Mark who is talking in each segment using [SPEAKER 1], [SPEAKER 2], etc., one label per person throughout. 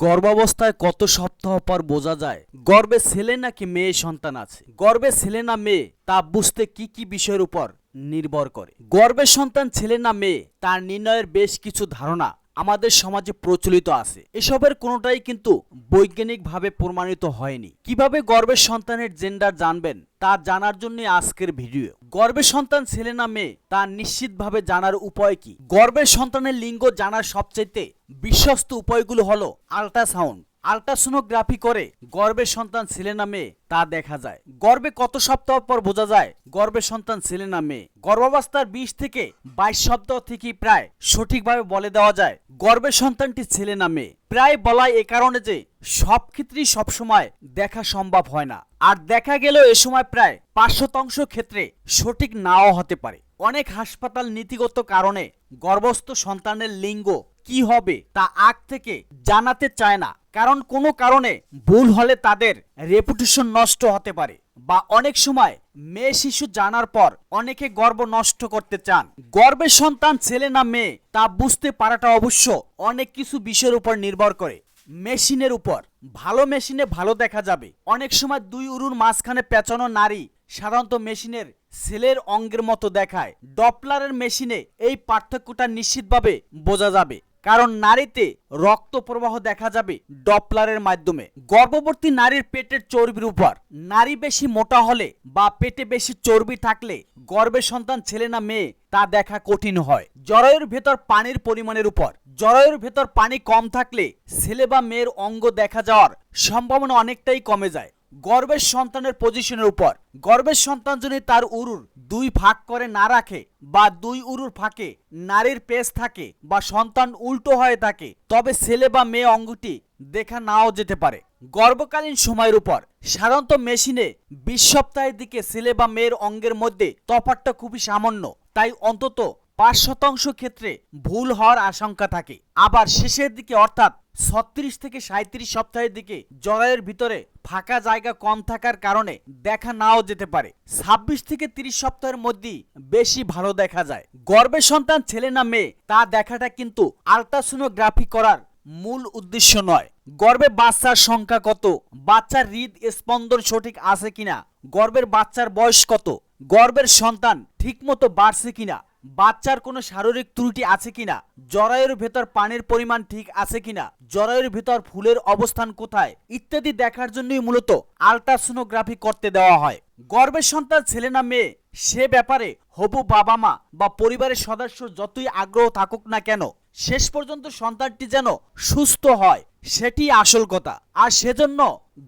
[SPEAKER 1] গর্ভাবস্থায় কত সপ্তাহ পর বোঝা যায় গর্বে ছেলে নাকি মেয়ে সন্তান আছে? গর্বে ছেলে না মেয়ে, তা বুঝতে কি কি বিষয়ের উপর নির্ভর করে? গর্বের সন্তান ছেলে না মেয়ে, তার নির্ণয়ের বেশ কিছু ধারণা আমাদের সমাজে প্রচলিত আছে। এসবের কোনোটাই কিন্তু বৈজ্ঞানিকভাবে প্রমাণিত হয়নি। কীভাবে গর্বের সন্তানের জেন্ডার জানবেন, তা জানার জন্য আজকের ভিডিও। গর্বের সন্তান ছেলে না মেয়ে, তা নিশ্চিতভাবে জানার উপায় কি? গর্বের সন্তানের লিঙ্গ জানার সবচাইতে বিশ্বস্ত উপায়গুলো হলো আল্ট্রাসাউন্ড আল্ট্রাসোনোগ্রাফি করে গর্ভের সন্তান ছেলে না মেয়ে, তা দেখা যায়। গর্ভে কত সপ্তাহ পর বোঝা যায়, গর্ভের সন্তান ছেলে না মেয়ে। গর্ভাবস্থার বিশ থেকে বাইশ সপ্তাহ থেকে প্রায় সঠিকভাবে বলে দেওয়া যায়, গর্ভের সন্তানটি ছেলে না মেয়ে। প্রায় বলাই এ কারণে যে সব ক্ষেত্রেই সবসময় দেখা সম্ভব হয় না। আর দেখা গেলেও এ সময় প্রায় পাঁচ শতাংশ ক্ষেত্রে সঠিক নাও হতে পারে। অনেক হাসপাতাল নীতিগত কারণে গর্ভস্থ সন্তানের লিঙ্গ কি হবে তা আগ থেকে জানাতে চায় না। কারণ কোনো কারণে ভুল হলে তাদের রেপুটেশন নষ্ট হতে পারে বা অনেক সময় মেয়ে শিশু জানার পর অনেকে গর্ভ নষ্ট করতে চান। গর্ভের সন্তান ছেলে না মেয়ে, তা বুঝতে পারাটা অবশ্য অনেক কিছু বিষয়ের উপর নির্ভর করে। মেশিনের উপর, ভালো মেশিনে ভালো দেখা যাবে। অনেক সময় দুই উরুর মাঝখানে পেঁচানো নারী সাধারণত মেশিনের সেলের অঙ্গের মতো দেখায়। ডপলারের মেশিনে এই পার্থক্যটা নিশ্চিতভাবে বোঝা যাবে। কারণ নারীতে রক্ত প্রবাহ দেখা যাবে ডপলারের মাধ্যমে। গর্ভবর্তী নারীর পেটের চর্বির উপর। নারী বেশি মোটা হলে বা পেটে বেশি চর্বি থাকলে গর্ভের সন্তান ছেলে না মেয়ে, তা দেখা কঠিন হয়। জরায়ুর ভেতর পানির পরিমাণের উপর। জরায়ুর ভেতর পানি কম থাকলে ছেলে বা মেয়ের অঙ্গ দেখা যাওয়ার সম্ভাবনা অনেকটাই কমে যায়। গর্ভের সন্তানের পজিশনের উপর। গর্বের সন্তান যদি তার উরুর দুই ভাগ করে না রাখে বা দুই উরুর ফাঁকে নারীর পেশ থাকে বা সন্তান উল্টো হয়ে থাকে, তবে ছেলে বা মেয়ে অঙ্গটি দেখা নাও যেতে পারে। গর্ভকালীন সময়ের উপর সাধারণত মেশিনে বিশ সপ্তাহের দিকে ছেলে বা মেয়ের অঙ্গের মধ্যে তফাৎটা খুবই সামান্য। তাই অন্তত পাঁচ শতাংশ ক্ষেত্রে ভুল হওয়ার আশঙ্কা থাকে। আবার শেষের দিকে অর্থাৎ ছত্রিশ থেকে সাঁত্রিশ সপ্তাহের দিকে জরায়ের ভিতরে ফাঁকা জায়গা কম থাকার কারণে দেখা নাও যেতে পারে। ছাব্বিশ থেকে তিরিশ সপ্তাহের মধ্যেই বেশি ভালো দেখা যায়। গর্ভের সন্তান ছেলে না মেয়ে, তা দেখাটা কিন্তু আলট্রাসোনোগ্রাফি করার মূল উদ্দেশ্য নয়। গর্ভে বাচ্চার সংখ্যা কত? বাচ্চার হৃদ স্পন্দন সঠিক আছে কিনা? গর্ভের বাচ্চার বয়স কত? গর্ভের সন্তান ঠিকমতো বাড়ছে কিনা? বাচ্চার কোনো শারীরিক ত্রুটি আছে কিনা? জরায়ুর ভেতর পানির পরিমাণ ঠিক আছে কিনা? জরায়ুর ভেতর ফুলের অবস্থান কোথায়? ইত্যাদি দেখার জন্যই মূলত আলট্রাসোনোগ্রাফি করতে দেওয়া হয়। গর্ভের সন্তান ছেলে না মেয়ে, সে ব্যাপারে হবু বাবা মা বা পরিবারের সদস্য যতই আগ্রহ থাকুক না কেন, শেষ পর্যন্ত সন্তানটি যেন সুস্থ হয় সেটি আসল কথা। আর সেজন্য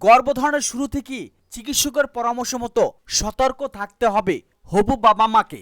[SPEAKER 1] গর্ভধারণের শুরু থেকেই চিকিৎসকের পরামর্শ মতো সতর্ক থাকতে হবে হবু বাবা মাকে।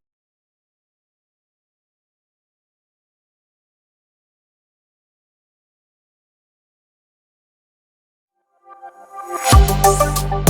[SPEAKER 2] you